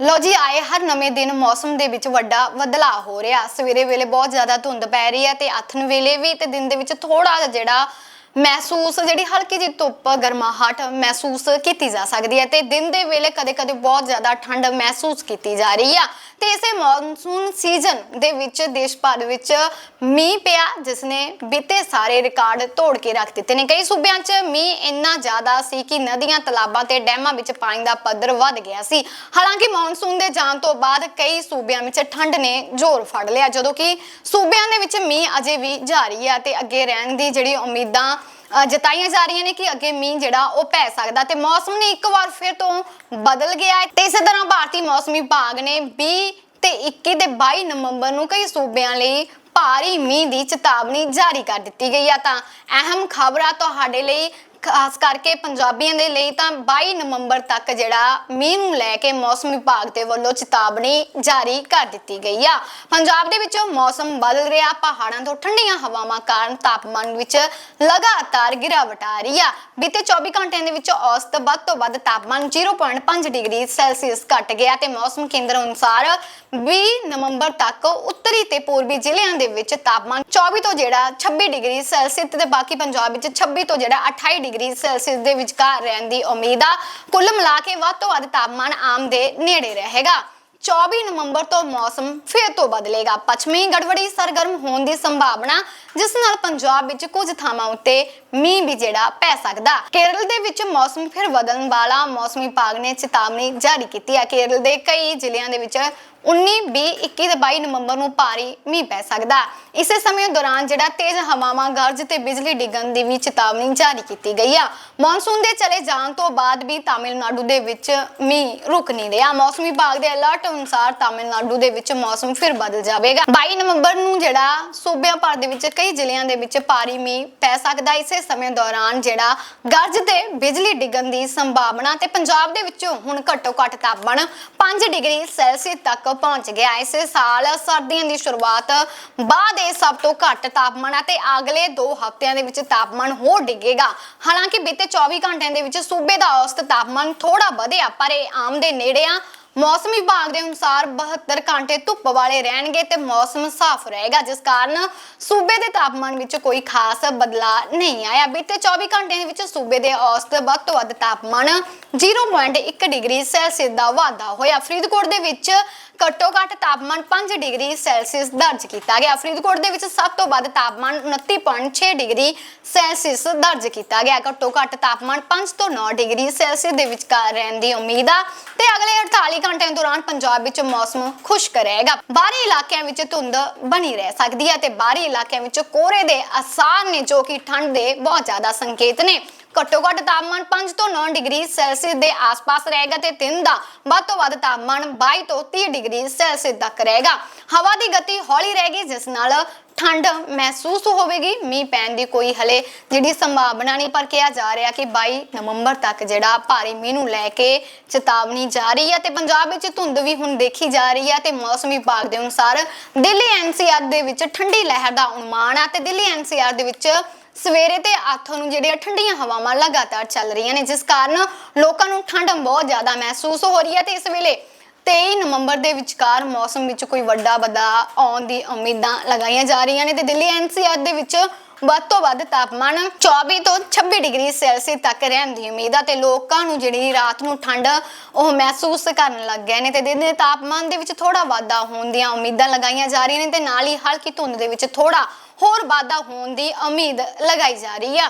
ਲੋ ਜੀ, ਆਏ ਹਰ ਨਵੇਂ ਦਿਨ ਮੌਸਮ ਦੇ ਵਿੱਚ ਵੱਡਾ ਬਦਲਾਅ ਹੋ ਰਿਹਾ। ਸਵੇਰੇ ਵੇਲੇ ਬਹੁਤ ਜ਼ਿਆਦਾ ਧੁੰਦ ਪੈ ਰਹੀ ਹੈ ਤੇ ਆਥਣ ਵੇਲੇ ਵੀ ਤੇ ਦਿਨ ਦੇ ਵਿੱਚ ਥੋੜਾ ਜਿਹੜਾ ਮਹਿਸੂਸ ਜਿਹੜੀ ਹਲਕੀ ਜਿਹੀ ਧੁੱਪ ਗਰਮਾਹਟ ਮਹਿਸੂਸ ਕੀਤੀ ਜਾ ਸਕਦੀ ਹੈ ਤੇ ਦਿਨ ਦੇ ਵੇਲੇ ਕਦੇ-ਕਦੇ ਬਹੁਤ ਜ਼ਿਆਦਾ ਠੰਡ ਮਹਿਸੂਸ ਕੀਤੀ ਜਾ ਰਹੀ ਆ। ਤੇ ਇਸੇ ਮੌਨਸੂਨ ਸੀਜ਼ਨ ਦੇ ਵਿੱਚ ਦੇਸ਼ ਭਰ ਵਿੱਚ ਮੀਂਹ ਪਿਆ ਜਿਸ ਨੇ ਬੀਤੇ ਸਾਰੇ ਰਿਕਾਰਡ ਤੋੜ ਕੇ ਰੱਖ ਦਿੱਤੇ ਨੇ। ਕਈ ਸੂਬਿਆਂ 'ਚ ਮੀਂਹ ਇੰਨਾ ਜ਼ਿਆਦਾ ਸੀ ਕਿ ਨਦੀਆਂ, ਤਲਾਬਾਂ ਤੇ ਡੈਮਾਂ ਵਿੱਚ ਪਾਣੀ ਦਾ ਪੱਧਰ ਵੱਧ ਗਿਆ ਸੀ। ਹਾਲਾਂਕਿ ਮੌਨਸੂਨ ਦੇ ਜਾਣ ਤੋਂ ਬਾਅਦ ਕਈ ਸੂਬਿਆਂ ਵਿੱਚ ਠੰਡ ਨੇ ਜ਼ੋਰ ਫੜ ਲਿਆ, ਜਦੋਂ ਕਿ ਸੂਬਿਆਂ ਦੇ ਵਿੱਚ ਮੀਂਹ ਅਜੇ ਵੀ ਜਾਰੀ ਆ ਤੇ ਅੱਗੇ ਰਹਿਣ ਦੀ ਜਿਹੜੀ ਉਮੀਦਾਂ ਅ, ਜਤਾਈਆਂ ਜਾ ਰਹੀਆਂ ਨੇ ਕਿ ਅੱਗੇ ਮੀਂਹ ਜਿਹੜਾ ਉਹ ਪੈ ਸਕਦਾ ਤੇ ਮੌਸਮ ਨੇ ਇੱਕ ਵਾਰ ਫਿਰ ਤੋਂ ਬਦਲ ਗਿਆ ਹੈ। ਤੇ ਇਸੇ ਤਰ੍ਹਾਂ ਭਾਰਤੀ ਮੌਸਮੀ ਵਿਭਾਗ ਨੇ 20 ਤੇ 21 ਤੇ 22 ਨਵੰਬਰ ਨੂੰ ਕਈ ਸੂਬਿਆਂ ਲਈ ਭਾਰੀ ਮੀਂਹ ਦੀ ਚੇਤਾਵਨੀ ਜਾਰੀ ਕਰ ਦਿੱਤੀ ਗਈ ਆ। ਤਾਂ ਅਹਿਮ ਖਬਰਾਂ ਤੁਹਾਡੇ ਲਈ ਖਾਸ ਕਰਕੇ ਪੰਜਾਬੀਆਂ ਦੇ ਲਈ ਤਾਂ 22 ਨਵੰਬਰ ਤੱਕ ਜਿਹੜਾ ਮੀਂਹ ਨੂੰ ਲੈ ਕੇ ਮੌਸਮ ਵਿਭਾਗ ਦੇ ਵੱਲੋਂ ਚੇਤਾਵਨੀ ਜਾਰੀ ਕਰ ਦਿੱਤੀ ਗਈ ਆ। ਪੰਜਾਬ ਦੇ ਵਿੱਚ ਮੌਸਮ ਬਦਲ ਰਿਹਾ, ਪਹਾੜਾਂ ਤੋਂ ਠੰਡੀਆਂ ਹਵਾਵਾਂ ਕਾਰਨ ਤਾਪਮਾਨ ਵਿੱਚ ਲਗਾਤਾਰ ਗਿਰਾਵਟ ਆ ਰਹੀ ਆ। ਬੀਤੇ 24 ਘੰਟਿਆਂ ਦੇ ਵਿੱਚ ਔਸਤ ਵੱਧ ਤੋਂ ਵੱਧ ਤਾਪਮਾਨ 0.5 ਡਿਗਰੀ ਸੈਲਸੀਅਸ ਘਟ ਗਿਆ ਤੇ ਮੌਸਮ ਕੇਂਦਰ ਅਨੁਸਾਰ 20 ਨਵੰਬਰ ਤੱਕ ਉੱਤਰੀ ਤੇ ਪੂਰਬੀ ਜ਼ਿਲ੍ਹਿਆਂ ਦੇ ਵਿੱਚ ਤਾਪਮਾਨ 24 ਤੋਂ ਜਿਹੜਾ 26 ਡਿਗਰੀ ਸੈਲਸੀਅਸ ਤੇ ਬਾਕੀ ਪੰਜਾਬ ਵਿੱਚ 26 ਤੋਂ ਜਿਹੜਾ 28 ਡਿਗਰੀ ਸੈਲਸੀਅਸ ਦੇ ਵਿਚਕਾਰ ਰਹਿਣ ਦੀ ਉਮੀਦ ਆ। ਕੁੱਲ ਮਿਲਾ ਕੇ ਵੱਧ ਤੋਂ ਵੱਧ ਤਾਪਮਾਨ ਆਮ ਦੇ ਨੇੜੇ ਰਹੇਗਾ। 24 ਨਵੰਬਰ ਤੋਂ ਮੌਸਮ ਫਿਰ ਤੋਂ ਬਦਲੇਗਾ। ਪੱਛਮੀ ਗੜਬੜੀ, ਸਰਗਰਮ ਹੋਣ ਦੀ ਸੰਭਾਵਨਾ, ਜਿਸ ਨਾਲ ਪੰਜਾਬ ਵਿੱਚ ਕੁਝ ਥਾਵਾਂ ਉੱਤੇ ਮੀਂਹ ਵੀ ਜਿਹੜਾ ਪੈ ਸਕਦਾ। ਕੇਰਲ ਦੇ ਵਿੱਚ ਮੌਸਮ ਫਿਰ ਬਦਲਣ ਵਾਲਾ ਮੌਸਮੀ ਵਿਭਾਗ ਨੇ ਚੇਤਾਵਨੀ ਜਾਰੀ ਕੀਤੀ ਹੈ। ਕੇਰਲ ਦੇ ਕਈ ਜ਼ਿਲ੍ਹਿਆਂ ਦੇ ਵਿੱਚ 19 20 21 ਤੇ 22 ਨਵੰਬਰ ਨੂੰ ਭਾਰੀ ਮੀਂਹ ਪੈ ਸਕਦਾ। ਇਸੇ ਸਮੇਂ ਦੌਰਾਨ ਜਿਹੜਾ ਤੇਜ਼ ਹਵਾਵਾਂ, ਗਰਜ ਤੇ ਬਿਜਲੀ ਡਿੱਗਣ ਦੀ ਵੀ ਚੇਤਾਵਨੀ ਜਾਰੀ ਕੀਤੀ ਗਈ ਆ। ਮੌਨਸੂਨ ਦੇ ਚਲੇ ਜਾਣ ਤੋਂ ਬਾਅਦ ਵੀ ਤਾਮਿਲਨਾਡੂ ਦੇ ਵਿੱਚ ਮੀਂਹ ਰੁਕ ਨਹੀਂ ਰਿਹਾ। ਮੌਸਮ ਵਿਭਾਗ ਦੇ ਅਲਰਟ ਅਨੁਸਾਰ ਤਾਮਿਲਨਾਡੂ ਦੇ ਵਿੱਚ ਮੌਸਮ ਫਿਰ ਬਦਲ ਜਾਵੇਗਾ। 22 ਨਵੰਬਰ ਨੂੰ ਜਿਹੜਾ ਸੂਬਿਆਂ ਭਰ ਦੇ ਵਿੱਚ ਕਈ ਜ਼ਿਲ੍ਹਿਆਂ ਦੇ ਵਿੱਚ ਭਾਰੀ ਮੀਂਹ ਪੈ ਸਕਦਾ। ਇਸੇ ਸਮੇਂ ਦੌਰਾਨ ਜਿਹੜਾ ਗਰਜ ਤੇ ਬਿਜਲੀ ਡਿੱਗਣ ਦੀ ਸੰਭਾਵਨਾ ਤੇ ਪੰਜਾਬ ਦੇ ਵਿੱਚੋਂ ਹੁਣ ਘੱਟੋ ਘੱਟ ਤਾਪਮਾਨ 5 ਡਿਗਰੀ ਸੈਲਸੀਅਸ ਤੱਕ ਪਹੁੰਚ ਗਿਆ ਇਸ ਸਾਲ ਸਰਦੀਆਂ ਦੀ ਸ਼ੁਰੂਆਤ ਬਾਅਦ ਇਹ ਸਭ ਤੋਂ ਘੱਟ ਤਾਪਮਾਨ ਅਤੇ ਅਗਲੇ 2 ਹਫ਼ਤਿਆਂ ਦੇ ਵਿੱਚ ਤਾਪਮਾਨ ਹੋਰ ਡਿੱਗੇਗਾ। ਹਾਲਾਂਕਿ ਬੀਤੇ 24 ਘੰਟਿਆਂ ਦੇ ਵਿੱਚ ਸੂਬੇ ਦਾ ਔਸਤ ਤਾਪਮਾਨ ਥੋੜਾ ਵਧਿਆ, ਪਰ ਇਹ ਆਮ ਦੇ ਨੇੜੇ ਆ। ਮੌਸਮ ਵਿਭਾਗ ਦੇ ਅਨੁਸਾਰ 72 ਘੰਟੇ ਧੁੱਪ ਵਾਲੇ ਰਹਿਣਗੇ ਤੇ ਮੌਸਮ ਸਾਫ਼ ਰਹੇਗਾ, ਜਿਸ ਕਾਰਨ ਸੂਬੇ ਦੇ ਤਾਪਮਾਨ ਵਿੱਚ ਕੋਈ ਖਾਸ ਬਦਲਾਅ ਨਹੀਂ ਆਇਆ। ਬੀਤੇ 24 ਘੰਟਿਆਂ ਦੇ ਵਿੱਚ ਸੂਬੇ ਦੇ ਔਸਤ ਵੱਧ ਤੋਂ ਵੱਧ ਤਾਪਮਾਨ 0.1 ਡਿਗਰੀ ਸੈਲਸੀਅਸ ਦਾ ਵਾਧਾ ਹੋਇਆ। ਫਰੀਦਕੋਟ ਦੇ ਵਿੱਚ ਘੱਟੋ ਘੱਟ ਤਾਪਮਾਨ 5 ਡਿਗਰੀ ਸੈਲਸੀਅਸ ਦਰਜ ਕੀਤਾ ਗਿਆ। ਫਰੀਦਕੋਟ ਦੇ ਵਿੱਚ ਸਭ ਤੋਂ ਵੱਧ ਤਾਪਮਾਨ 29.6 ਡਿਗਰੀ ਸੈਲਸੀਅਸ ਦਰਜ ਕੀਤਾ ਗਿਆ। ਘੱਟੋ ਘੱਟ ਤਾਪਮਾਨ 5 ਤੋਂ 9 ਡਿਗਰੀ ਸੈਲਸੀਅਸ ਦੇ ਵਿਚਕਾਰ ਰਹਿਣ ਦੀ ਉਮੀਦ ਆ। ਤੇ ਅਗਲੇ 48 ਘੰਟਿਆਂ ਦੌਰਾਨ ਪੰਜਾਬ ਵਿੱਚ ਮੌਸਮ ਖੁਸ਼ਕ ਰਹੇਗਾ। ਬਾਹਰੀ ਇਲਾਕਿਆਂ ਵਿੱਚ ਧੁੰਦ ਬਣੀ ਰਹਿ ਸਕਦੀ ਹੈ ਤੇ ਬਾਹਰੀ ਇਲਾਕਿਆਂ ਵਿੱਚ ਕੋਹਰੇ ਦੇ ਅਸਾਰ ਨੇ, ਜੋ ਕਿ ਠੰਡ ਦੇ ਬਹੁਤ ਜ਼ਿਆਦਾ ਸੰਕੇਤ ਨੇ। ਘੱਟੋ ਘੱਟ ਤਾਪਮਾਨ 5 ਤੋਂ 9 ਡਿਗਰੀ ਸੈਲਸੀਅਸ ਦੇ ਆਸ-ਪਾਸ ਰਹੇਗਾ ਤੇ ਦਿਨ ਦਾ ਵੱਧ ਤੋਂ ਵੱਧ ਤਾਪਮਾਨ 22 ਤੋਂ 30 ਡਿਗਰੀ ਸੈਲਸੀਅਸ ਤੱਕ ਰਹੇਗਾ। ਹਵਾ ਦੀ ਗਤੀ ਹੌਲੀ ਰਹੇਗੀ, ਜਿਸ ਨਾਲ ਠੰਡ ਮਹਿਸੂਸ ਹੋਵੇਗੀ। ਮੀਂਹ ਪੈਣ ਦੀ ਕੋਈ ਹਲੇ ਜਿਹੜੀ ਸੰਭਾਵਨਾ ਨਹੀਂ, ਪਰ ਕਿਹਾ ਜਾ ਰਿਹਾ ਕਿ 22 ਨਵੰਬਰ ਤੱਕ ਜਿਹੜਾ ਭਾਰੀ ਮੀਂਹ ਨੂੰ ਲੈ ਕੇ ਚੇਤਾਵਨੀ ਜਾਰੀ ਹੈ ਤੇ ਪੰਜਾਬ ਵਿੱਚ ਧੁੰਦ ਵੀ ਹੁਣ ਦੇਖੀ ਜਾ ਰਹੀ ਹੈ ਤੇ ਮੌਸਮ ਵਿਭਾਗ ਦੇ ਅਨੁਸਾਰ ਦਿੱਲੀ ਐਨਸੀਆਰ ਦੇ ਵਿੱਚ ਠੰਡੀ ਲਹਿਰ ਦਾ ਅਨੁਮਾਨ ਹੈ ਤੇ ਦਿੱਲੀ ਐਨਸੀਆਰ ਦੇ ਵਿੱਚ ਸਵੇਰੇ ਤੇ ਆਥੋਂ ਨੂੰ ਜਿਹੜੀਆਂ ਠੰਡੀਆਂ ਹਵਾਵਾਂ ਲਗਾਤਾਰ ਚੱਲ ਰਹੀਆਂ ਨੇ, ਜਿਸ ਕਾਰਨ ਲੋਕਾਂ ਨੂੰ ਠੰਡ ਬਹੁਤ ਜ਼ਿਆਦਾ ਮਹਿਸੂਸ ਹੋ ਰਹੀ ਹੈ ਤੇ ਇਸ ਵੇਲੇ 23 ਨਵੰਬਰ ਦੇ ਵਿਚਕਾਰ ਮੌਸਮ ਵਿੱਚ ਕੋਈ ਵੱਡਾ ਬਦਲਾਅ ਆਉਣ ਦੀ ਉਮੀਦਾਂ ਲਗਾਈਆਂ ਜਾ ਰਹੀਆਂ ਨੇ ਤੇ ਦਿੱਲੀ ਐਨਸੀਆਰ ਦੇ ਵਿੱਚ ਵੱਧ ਤੋਂ ਵੱਧ ਤਾਪਮਾਨ 24 ਤੋਂ 26 ਡਿਗਰੀ ਸੈਲਸੀਅਸ ਤੱਕ ਰਹਿਣ ਦੀ ਉਮੀਦ ਆ ਤੇ ਲੋਕਾਂ ਨੂੰ ਜਿਹੜੀ ਰਾਤ ਨੂੰ ਠੰਡ ਉਹ ਮਹਿਸੂਸ ਕਰਨ ਲੱਗ ਗਏ ਨੇ ਤੇ ਦਿਨ ਦੇ ਤਾਪਮਾਨ ਦੇ ਵਿੱਚ ਥੋੜਾ ਵਾਧਾ ਹੋਣ ਦੀਆਂ ਉਮੀਦਾਂ ਲਗਾਈਆਂ ਜਾ ਰਹੀਆਂ ਨੇ ਤੇ ਨਾਲ ਹੀ ਹਲਕੀ ਧੁੰਦ ਦੇ ਵਿੱਚ ਥੋੜਾ ਹੋਰ ਵਾਧਾ ਹੋਣ ਦੀ ਉਮੀਦ ਲਗਾਈ ਜਾ ਰਹੀ ਆ।